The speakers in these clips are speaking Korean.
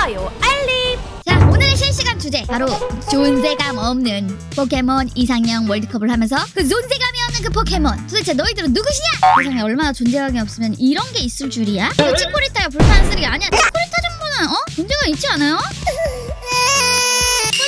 좋아요, 알림. 자 오늘의 실시간 주제 바로 존재감 없는 포켓몬 이상형 월드컵을 하면서 그 존재감이 없는 그 포켓몬 도대체 너희들은 누구시냐? 세상에 얼마나 존재감이 없으면 이런 게 있을 줄이야? 이거 치코리타야 불판 쓰레기 아니야 치코리타 정도는 어? 존재감 있지 않아요?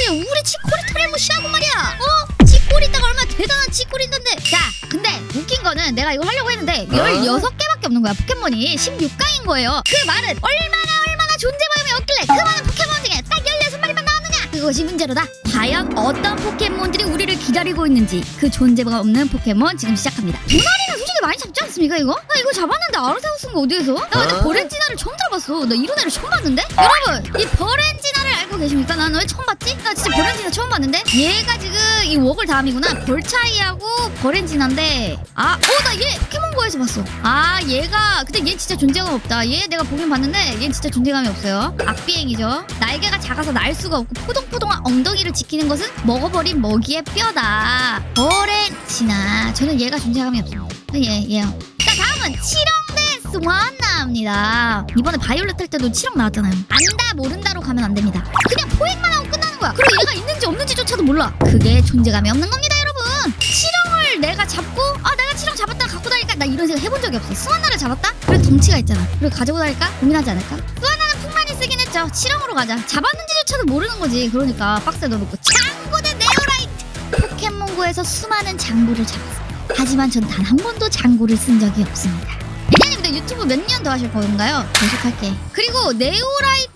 아니 우리 치코리타를 무시하고 말이야 어? 치코리타가 얼마나 대단한 치코리타인데 자 근데 웃긴 거는 내가 이거 하려고 했는데 16개밖에 없는 거야 포켓몬이 16강인 거예요 그 말은 얼마나 얼마나 존재감이 없길래 그 많은 포켓몬 중에 딱 16마리만 나왔느냐 그것이 문제로다 과연 어떤 포켓몬들이 우리를 기다리고 있는지 그 존재감 없는 포켓몬 지금 시작합니다 도나리는 솔직히 많이 잡지 않습니까 이거? 나 이거 잡았는데 아르세우스인가 어디에서? 나 근데 어? 버렌지나를 처음 들어봤어 나 이런 애를 처음 봤는데? 여러분 이 버렌지나를 알고 계십니까? 나는 왜 처음 봤지? 나 진짜 버렌지나 처음 봤는데 얘가 지금 이 웍을 다음이구나 벌차이하고 버렌지나인데 아, 어, 나 얘 포켓몬고에서 봤어. 아, 얘가 근데 얘 진짜 존재감 없다. 얘 내가 보긴 봤는데 얘 진짜 존재감이 없어요. 악비행이죠. 날개가 작아서 날 수가 없고 포동포동한 엉덩이를 지키는 것은 먹어버린 먹이의 뼈다. 버렌지나. 저는 얘가 존재감이 없습니다. 얘, 얘요. 자, 다음은 치렁 대 스완나입니다. 이번에 바이올렛 할 때도 치렁 나왔잖아요. 안다 모른다로 가면 안 됩니다. 그냥 포획만 하고 끝나는 거야. 그리고 얘가 있는지 없는지조차도 몰라. 그게 존재감이 없는 겁니다, 여러분. 치렁을 내가 잡고 아 내가 치렁 잡았다 갖고 다닐까 나 이런 생각 해본 적이 없어. 스완나를 잡았다? 그래도 덩치가 있잖아. 그리고 가지고 다닐까 고민하지 않을까? 스완나는 풍만이 쓰긴 했죠. 치렁으로 가자. 잡았는지조차도 모르는 거지. 그러니까 박스에 넣어놓고 장구 대 네오라이트. 포켓몬고에서 수많은 장구를 잡았습니다. 하지만 전 단 한 번도 장구를 쓴 적이 없습니다. 유튜브 몇 년 더 하실 건가요? 계속할게. 그리고 네오라이트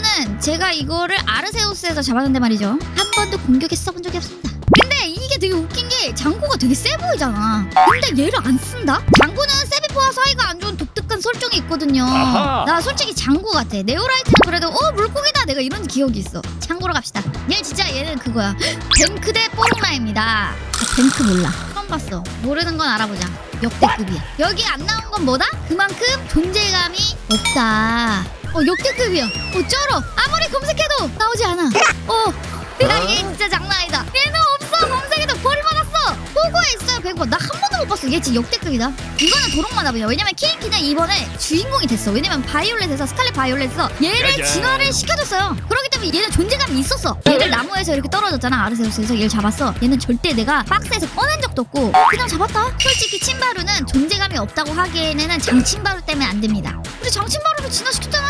경우는 제가 이거를 아르세우스에서 잡았는데 말이죠. 한 번도 공격에 써본 적이 없습니다. 근데 이게 되게 웃긴 게 장구가 되게 세 보이잖아. 근데 얘를 안 쓴다? 장구는 세비포와 사이가 안 좋은 독특한 설정이 있거든요. 아하. 나 솔직히 장구 같아. 네오라이트는 그래도 어 물고기다 내가 이런 기억이 있어. 장구로 갑시다. 얘 진짜 얘는 그거야. 뱅크 대 뽀롱라입니다. 아, 뱅크 몰라. 처음 봤어. 모르는 건 알아보자. 역대급이야. 여기 안 나온 건 뭐다? 그만큼 존재감이 없다. 어 역대급이야. 어 쩔어. 아무리 검색해도 나오지 않아. 어. 야, 얘 진짜 장난 아니다. 얘는 없어. 검색해도 버림받았어. 보고에 있어요. 100번. 나 한 번도 못 봤어. 얘 진짜 역대급이다. 이거는 도롱마답이야. 왜냐면 키링키는 이번에 주인공이 됐어. 왜냐면 바이올렛에서 스칼렛 바이올렛에서 얘를. 진화를 시켜줬어요. 그렇기 때문에 얘는 존재감이 있었어. 얘를 나무에서 이렇게 떨어졌잖아. 아르세우스에서 얘를 잡았어. 얘는 절대 내가 박스에서 꺼낸 적도 없고 그냥 잡았다. 솔직히 침바루는 존재감이 없다고 하기에는 장침바루 때문에 안 됩니다. 우리 장침바루를 진화시켰잖아.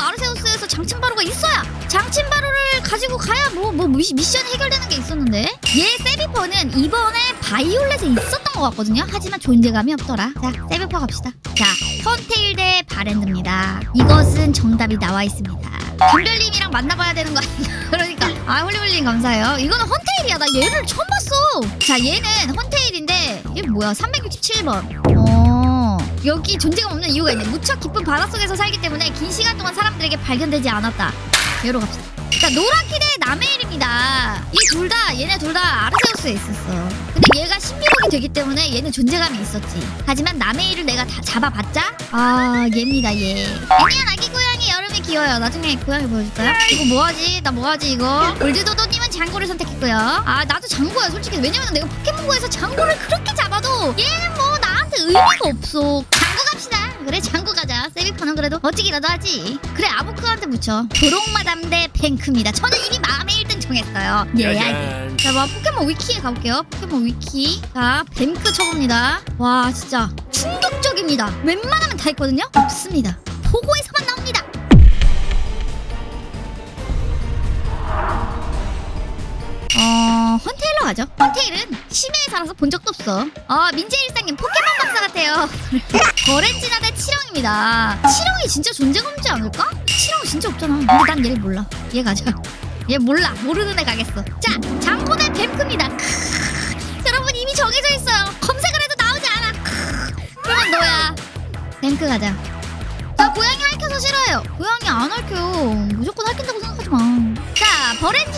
아르세우스에서 장침바루가 있어야 장침바루를 가지고 가야 뭐, 뭐 미션이 해결되는 게 있었는데 얘 세비퍼는 이번에 바이올렛에 있었던 것 같거든요. 하지만 존재감이 없더라. 자, 세비퍼 갑시다. 자, 턴테일 대 바랜드입니다. 이것은 정답이 나와 있습니다. 감별님이랑 만나봐야 되는 거 아니야? 그러니까 아 홀리홀리 감사해요. 이거는 헌테일이야. 나 얘를 처음 봤어. 자, 얘는 헌테일인데 이게 뭐야? 367번. 어. 여기 존재감 없는 이유가 있네. 무척 깊은 바닷속에서 살기 때문에 긴 시간 동안 사람들에게 발견되지 않았다. 얘로 갑시다. 자, 노라키 대 나메일입니다. 이 둘 다, 얘네 둘 다 아르세우스에 있었어. 근데 얘가 신비록이 되기 때문에 얘는 존재감이 있었지. 하지만 나메일을 내가 다 잡아봤자? 아, 얘입니다, 얘. 애니한 아기 고양이 여름이 귀여워요. 나중에 고양이 보여줄까요? 이거 뭐하지? 나 뭐하지, 이거? 골드도도님은 장고를 선택했고요. 아, 나도 장고야, 솔직히. 왜냐면 내가 포켓몬고에서 장고를 그렇게 잡아도 얘는 의미가 없어. 장고 갑시다. 그래, 장고 가자. 세비퍼는 그래도 어찌기라도 하지. 그래, 아보크한테 묻혀. 도롱마담 대 뱅크입니다. 저는 이미 마음의 1등 정했어요. 예, 짜잔. 자, 뭐 포켓몬 위키에 가볼게요. 포켓몬 위키. 자, 뱀크 쳐봅니다. 와, 진짜 충격적입니다. 웬만하면 다 있거든요? 없습니다. 보고에서만 나옵니다. 어, 헌테일러 가죠. 헌테일은 심해에 살아서 본 적도 없어. 아, 민재 일상님 포켓 몬 박사 같아요. 거렌지나 대 치렁입니다. 치렁이 진짜 존재감 없지 않을까? 치렁 진짜 없잖아. 근데 난 얘를 몰라. 얘 가자. 얘 몰라. 모르는 애 가겠어. 자, 장고 대 뱀크입니다. 여러분 이미 정해져 있어요. 검색을 해도 나오지 않아. 그러면 너야. 뱀크 가자. 나 고양이 핥혀서 싫어요. 고양이 안 핥혀요. 무조건 핥힌다고 생각하지 마. 자, 버렌지나 대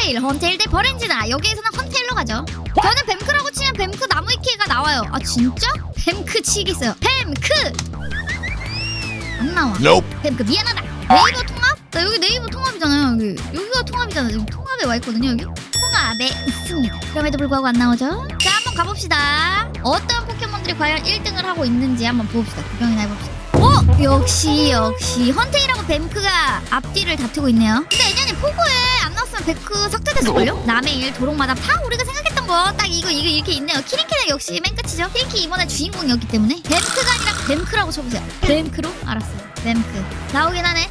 헌테일. 헌테일 대 버렌지나. 여기에서는 헌테일로 가죠. 저는 뱀크라고 치면 뱀크 나무위키가 나와요. 아, 진짜? 뱀크 치겠어요. 뱀크! 안 나와. Nope. 뱀크 미안하다. 네이버 통합? 나 여기 네이버 통합이잖아요. 여기 여기가 통합이잖아. 지금 통합에 와 있거든요. 여기 통합에 있습니다. 그럼에도 불구하고 안 나오죠? 자, 한번 가봅시다. 어떤 포켓몬들이 과연 1등을 하고 있는지 한번 봅시다. 구경이나 해봅시다. 어? 역시 역시 헌테이라고 뱀크가 앞뒤를 다투고 있네요 근데 애년이 포고에 안 나왔으면 뱀크 삭제됐을걸요? 남의 일 도롱마담 다 우리가 생각했던 거. 딱 이거 이거 이렇게 있네요. 키링키는 역시 맨 끝이죠. 키링키 이번에 주인공이었기 때문에. 뱀크가 아니라 뱀크라고 쳐보세요. 뱀크로? 알았어요. 뱀크. 나오긴 하네.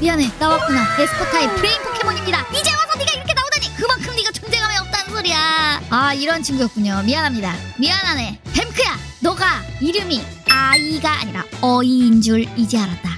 미안해. 나왔구나. 에스퍼 타입 브레인 포켓몬입니다. 이제 와서 네가 이렇게 나오다니! 그만큼 네가 존재감이 없다는 소리야. 아 이런 친구였군요. 미안합니다. 미안하네. 뱀크야! 너가 이름이 아이가 아니라 어이인 줄 이제 알았다